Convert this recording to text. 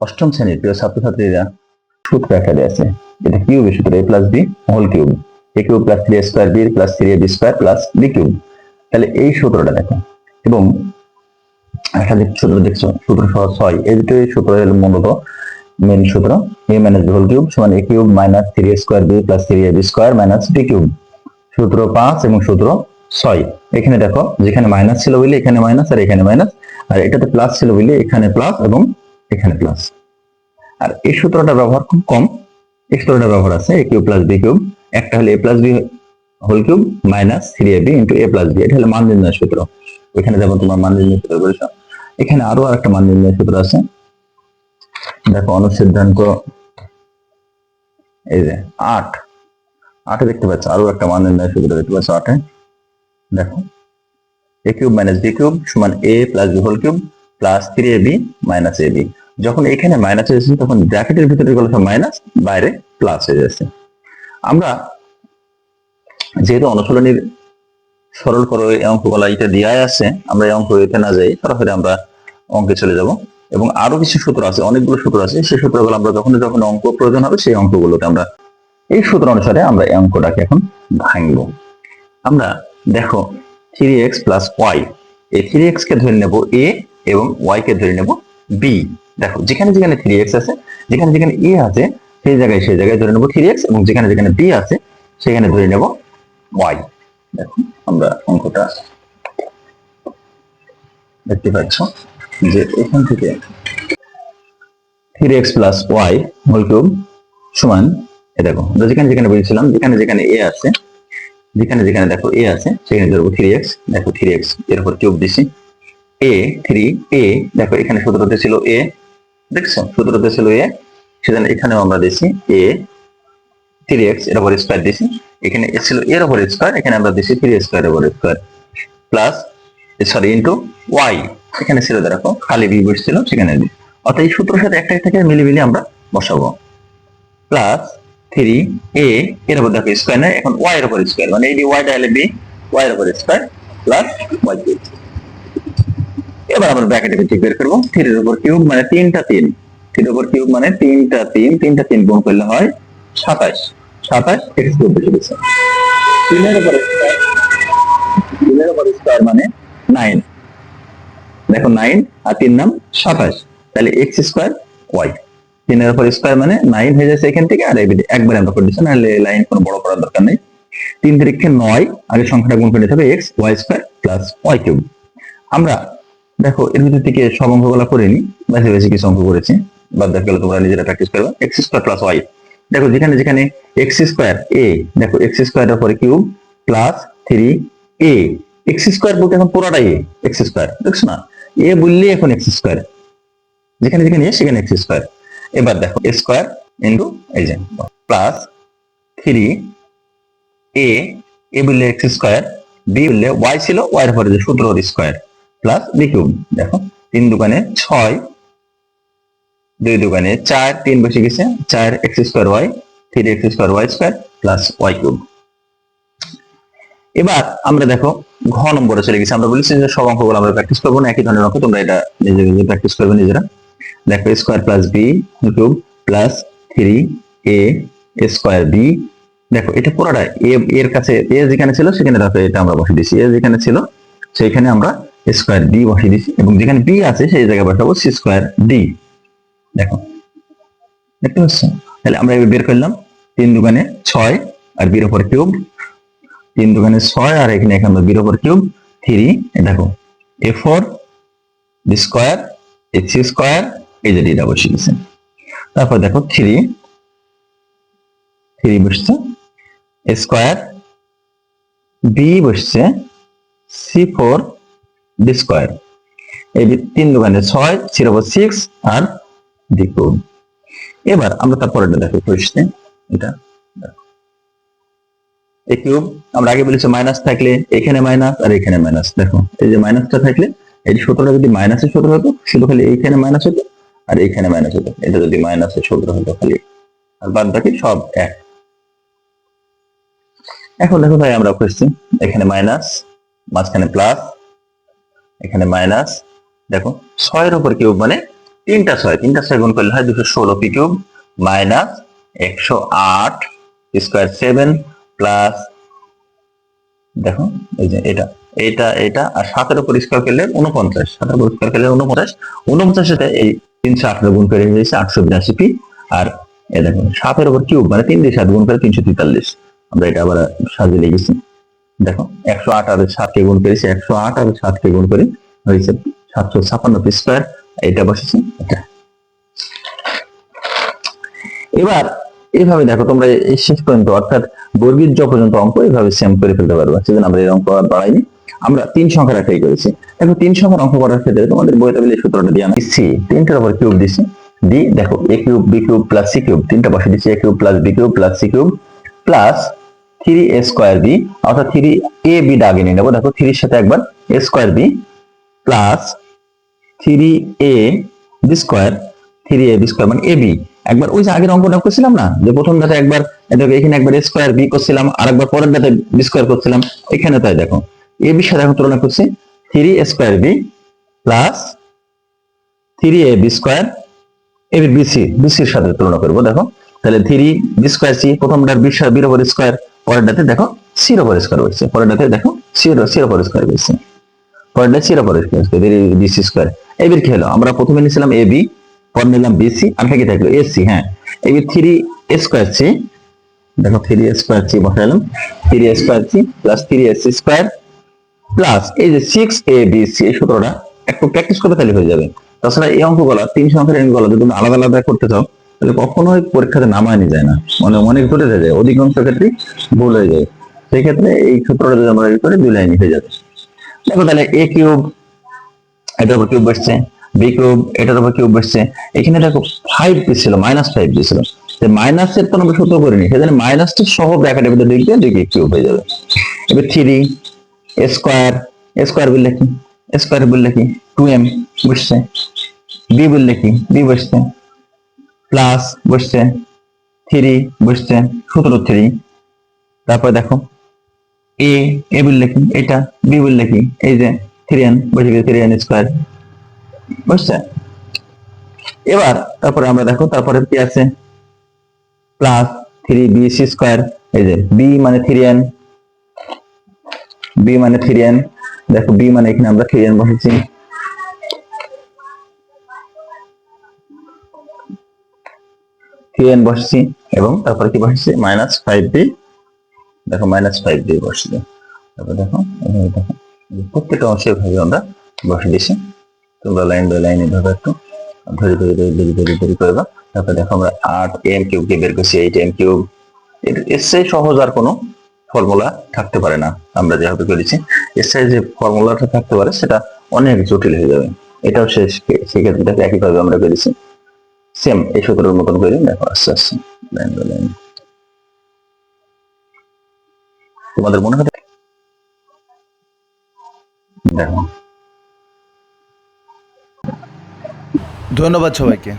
অষ্টম শ্রেণির প্রিয় ছাত্রছাত্রীরা সূত্র আকারে আছে। এটা কিউবের সূত্র A plus B whole cube A cube plus three square B plus three B square plus B cube তাহলে এই সূত্রটা দেখো। এবং একটা সূত্র দেখছ, সূত্র সহ ছয়, এই দুটো সূত্র হলো মূলত মেন সূত্র। এ মাইনাস হোল কিউব সমান A cube minus three square B plus three B square minus B cube সূত্র পাঁচ এবং সূত্র ছয় এখানে দেখো, যেখানে মাইনাস ছিল বলে এখানে মাইনাস আর এখানে মাইনাস আর এটাতে প্লাস ছিল বলে এখানে প্লাস এবং এখানে প্লাস আর এই সূত্রটা ব্যবহার খুব কম। এই সূত্রটা ব্যবহার আছে A cube plus B cube একটা হলো A plus B whole cube minus three A B into A plus B এটা হলো মান নির্ণয় সূত্র। এখানে যেমন তোমার মান নির্ণয় সূত্র বলেছ। এখানে আরও একটা মান নির্ণয় সূত্র আছে। দেখো, অনুসিদ্ধান্ত, এই যে আট। আটে দেখতে পাচ্ছ, আরও একটা মান নির্ণয় সূত্র দেখতে পাচ্ছ আটে। দেখো A cube minus B cube সমান A plus B whole cube plus three A B minus A B যখন এখানে মাইনাস হয়ে যাচ্ছে, তখন ব্র্যাকেটের ভিতরে গুলো সব মাইনাস বাইরে প্লাস হয়ে যাচ্ছে। আমরা যেহেতু অনুশীলনীর সরল করো এই অঙ্কগুলা এটা দেওয়াই আছে, আমরা এই অঙ্ক এতে না যাই, সরাসরি আমরা অঙ্কে চলে যাব। এবং আরও কিছু সূত্র আছে, অনেকগুলো সূত্র আছে, সেই সূত্রগুলো আমরা যখন যখন অঙ্ক প্রয়োজন হবে, সেই অঙ্কগুলোতে আমরা এই সূত্র অনুসারে আমরা এই অঙ্কটাকে এখন ভাঙবো। আমরা দেখো থ্রি এক্স প্লাস ওয়াই এই থ্রি এক্স কে ধরে নেব এ এবং ওয়াই কে ধরে নেব বি দেখো, যেখানে যেখানে থ্রি এক্স আছে, যেখানে যেখানে এ আছে, সেই জায়গায় সেই জায়গায় ধরে নেব থ্রি এক্স এবং যেখানে যেখানে বি আছে, সেখানে ধরে নেব ওয়াই দেখো, আমরা অঙ্কটা দেখতে পাচ্ছ যে এখান থেকে three X plus Y whole cube সমান এ দেখো যেখানে যেখানে বলেছিলাম, যেখানে যেখানে এ আছে যেখানে যেখানে দেখো এ আছে, সেখানে ধরবো থ্রি এক্স দেখো থ্রি এক্সের উপর কিউব দিছি। এ থ্রি এ দেখো এখানে সূত্রতে ছিল এ দেখছ? সূত্রতে ছিল এ সেজন্য এখানেও আমরা দিছি এ থ্রি এক্সের উপর স্কোয়ার দিছি। এখানে ছিল এর উপর স্কোয়ার এখানে আমরা দিছি থ্রি স্কোয়ার এর উপর square plus sorry into Y এখানে ছিল দেখো, খালি বি বসছিল সেখানে অর্থাৎ এই সূত্রের সাথে একটা থেকে মিলে মিলে আমরা বসাবো। প্লাস থ্রি এ এর উপর দেখো স্কোয়ার নেই, এখন ওয়াই এর উপর স্কোয়ার মানে এই ওয়াই ডাইলে বি ওয়াই এর উপর স্কোয়ার প্লাস ওয়াই কিউব এবার আমরা ব্র্যাকেটে ঠিক বের করব থ্রির উপর কিউব মানে তিনটা তিন থ্রির উপর কিউব মানে তিনটা তিন তিনটা তিন গুণ করলে হয় সাতাশ সাতাশ এক্স কিউব বেশি দিচ্ছে তিনের উপর তিনের উপর স্কোয়ার মানে নাইন দেখো নাইন আর তিন নাম সাতাশ, তাহলে এক্স স্কোয়ার ওয়াই তিনের উপর স্কোয়ার মানে নাইন হয়ে যাচ্ছে এখান থেকে, আর একবার আমরা করে দিচ্ছি লাইন কোনো বড় করার দরকার নেই। তিন তারিখে নয়, আগে সংখ্যাটা গুণ করে নিতে হবে X Y square plus Y cube আমরা দেখো, এর ভিতর থেকে সব অঙ্কগুলো করে নি বেশি বেশি কিছু অঙ্ক করেছি, বাদ দেখা তোমরা নিজেরা প্র্যাকটিস করবে। এক্স স্কোয়ার প্লাস ওয়াই দেখো, যেখানে যেখানে এক্স স্কোয়ার এ দেখো এক্স স্কোয়ারের পরে cube plus three A X square বলতে এখন পুরোটাই এ এক্স স্কোয়ার দেখছ না? এ বললে এখন এক্স স্কোয়ার যেখানে যেখানে এ সেখানে এক্স স্কোয়ার এবার দেখো স্কোয়ার ইন্টু এই যে প্লাস থ্রি এ এ বললে এক্স স্কোয়ার বি বললে ওয়াই ছিল ওয়াই এর পরে যে সতেরোর স্কোয়ার প্লাস বি কিউব দেখো, তিন দোকানে ছয়, দুই দোকানে চার, তিন বসে গেছে, চার X square Y three X square Y square plus Y cube এবার আমরা দেখো, ঘ নম্বরে চলে গেছি, আমরা বলেছি যে সব অঙ্কগুলো আমরা প্র্যাকটিস করব না, একই ধরনের অঙ্ক, তোমরা এটা নিজে নিজে প্র্যাকটিস করবে নিজেরা। দেখো square plus B cube plus three A square B দেখো, এটা পুরোটা এ এর কাছে এ যেখানে ছিল, সেখানে দেখো, এটা আমরা বসে দিছি এ যেখানে ছিল, সেইখানে আমরা স্কোয়ার ডি বসিয়ে দিছি এবং যেখানে বি আছে, সেই জায়গায় বসাবো সি স্কোয়ার ডি দেখো, দেখতে পাচ্ছ? তাহলে আমরা এবার বের করলাম তিন দোকানে ছয় আর বির ওপর কিউব তিন দোকানে ছয় আর এখানে এখানে আমরা বির ওপর কিউব থ্রি দেখো A four B square C square এই যে ডিটা বসিয়ে দিয়েছে তারপর দেখো থ্রি থ্রি বসছে স্কোয়ার বি বসছে সি ফোর ডি স্কোয়ার এই তিন দোকানে ছয় সির সিক্স আর ডি কিউব এবার আমরা তারপরে দেখো প্রশ্নে। এটা কিউব আমরা আগে বলেছি মাইনাস থাকলে এখানে মাইনাস আর এখানে মাইনাস দেখো, এই যে মাইনাসটা থাকলে, এই সূত্রটা যদি মাইনাসের সূত্র হতো শুধু খালি এইখানে মাইনাস হতো। আর এইখানে মাইনাস হতো এটা যদি মাইনাসের সূত্র হতো খালি আর বাদ বাকি সব এক। এখন দেখো ভাই আমরা করছি এখানে মাইনাস মাঝখানে প্লাস এখানে মাইনাস দেখো ছয়ের উপর কিউব মানে তিনটা ছয় তিনটা ছয় গুণ করলে হয় দুশো ষোলো পি কিউব মাইনাস একশো আট স্কোয়ার সেভেন প্লাস দেখো এই যে এটা এটা এটা, আর সাতের উপর স্কোয়ার করলে উনপঞ্চাশ সাতের উপর স্কোয়ার করলে উনপঞ্চাশ উনপঞ্চাশের সাথে এই তিনশো আঠারো গুণ করে হয়েছে আটশো বিরাশি পি। আর দেখুন, সাতের উপর কিউব মানে তিন দিয়ে সাত গুণ করে তিনশো তেতাল্লিশ। আমরা এটা আবার সাজিয়ে লিখেছি দেখো, একশো আট আর সাতকে গুণ করেছি, একশো আট আর সাতকে গুণ করে হয়েছে সাতশো ছাপান্ন পি স্কোয়ার। এটা বসেছি, এটা। এবার এইভাবে দেখো, তোমরা এই শেষ পর্যন্ত, অর্থাৎ বর্গীর জ পর্যন্ত অঙ্ক এইভাবে সেম করে ফেলতে পারবে। সেজন্য আমরা এই অঙ্ক আর বাড়াইনি। আমরা তিন সংখ্যার একটাই করেছি। দেখো তিন সংখ্যার অঙ্ক করার ক্ষেত্রে তোমাদের বইতে মিলে সূত্রটা দিয়ে আমি সি তিনটার উপর কিউব দিছি। ডি দেখো A cube B cube plus C cube. তিনটা বসে দিচ্ছি A cube plus B cube plus C cube plus three A square B অর্থাৎ থ্রি এ বি ডাগে নিয়ে নেব। দেখো থ্রির সাথে একবার A square B plus three A B square three A B square মানে এ বি একবার ওই যে আগের অঙ্কটা করছিলাম না, যে প্রথম ডাটা একবার এখানে একবার এ স্কোয়ার বি করছিলাম আর একবার পরের ডাটা বি স্কোয়ার করছিলাম, এখানে তাই দেখো। এ বির সাথে এখন তুলনা করছি three square B plus three A B square, A B BC বিসির সাথে তুলনা করব, দেখো। তাহলে থ্রি বি স্কোয়ার সি, প্রথমটার বিশ বির ওপর স্কোয়ার, পরেরটাতে দেখো সির ওপর স্কোয়ার হচ্ছে পরেরটাতে দেখো সির সির ওপর স্কোয়ার হচ্ছে পরেরটা সির ওপর স্কোয়ার বিসি স্কোয়ার এবির কি হলো? আমরা প্রথমে নিয়েছিলাম এ বি, পর নিলাম বিসি আর কি থাকল এসি হ্যাঁ। এই থ্রি স্কোয়ার সি, দেখো থ্রি স্কোয়ার সি বসালাম three square C plus three S square plus এই যে সিক্স এ বি সি এই সূত্রটা একটু প্র্যাকটিস করতে তাহলে হয়ে যাবে। তাছাড়া এই অঙ্কগুলো তিন সংখ্যার অঙ্কগুলো যদি তুমি আলাদা আলাদা করতে চাও, তাহলে কখনোই পরীক্ষাতে নামায়নি যায় না। মানে অনেক হয়ে যায় অধিকাংশ ক্ষেত্রে ভুল হয়ে যায়। সেই ক্ষেত্রে এই সূত্রটা যদি আমরা করি, দুই লাইনই হয়ে যাবে। দেখো তাহলে এ কিউব এটার উপর কিউব বসছে বি কিউব এটার উপর কিউব বসছে এখানে দেখো ফাইভ দিছিল মাইনাস ফাইভ দিছিল মাইনাসের তো আমরা সূত্র করিনি সেখানে মাইনাসটি সহ ব্র্যাকেটের ভিতরে লিখবে দেখি কিউব হয়ে যাবে। এবার থ্রি স্কোয়ার স্কোয়ার বললে কি? স্কোয়ার বললে কি? টু এম বসছে। বি বললে কি? বি বসছে। প্লাস বসছে। থ্রি বসছে। সতেরো থ্রি তারপর দেখো এ এ বললে কি? এটা। বি বললে কি? এই যে থ্রি এন বসে গেছে থ্রি এন স্কোয়ার বুঝছে এবার তারপরে আমরা দেখো, তারপরে কি আছে? Plus three B C square এই যে বি মানে থ্রি এন বি মানে থ্রি এন দেখো বি মানে এখানে আমরা থ্রি এন বসেছি বসেছি এবং তারপরে কি বসেছি? মাইনাস ফাইভ বি দেখো মাইনাস ফাইভ বি বসেছি। তারপর দেখো দেখো। প্রত্যেকটা অংশে ভাবে আমরা বসে তোমরা লাইন বাই লাইন এভাবে একটু ধরে ধরে ধরে ধরে ধরে ধরে করবা তারপরে দেখো আমরা আট এম কিউব কে বের করছি এইট এম কিউব এর সহজ আর কোনো ফর্মুলা থাকতে পারে না, আমরা যেভাবে করেছি। সাথে যে ফর্মুলাটা থাকতে পারে, সেটা অনেক জটিল হয়ে যাবে। এটাও শেষ সেক্ষেত্রে দেখো একইভাবে আমরা করেছি। সেম এই সূত্রের মতন করে দেখো, আস্তে আস্তে। লাইন বাই লাইন তোমাদের মনে হয়? দেখো। ধন্যবাদ সবাইকে।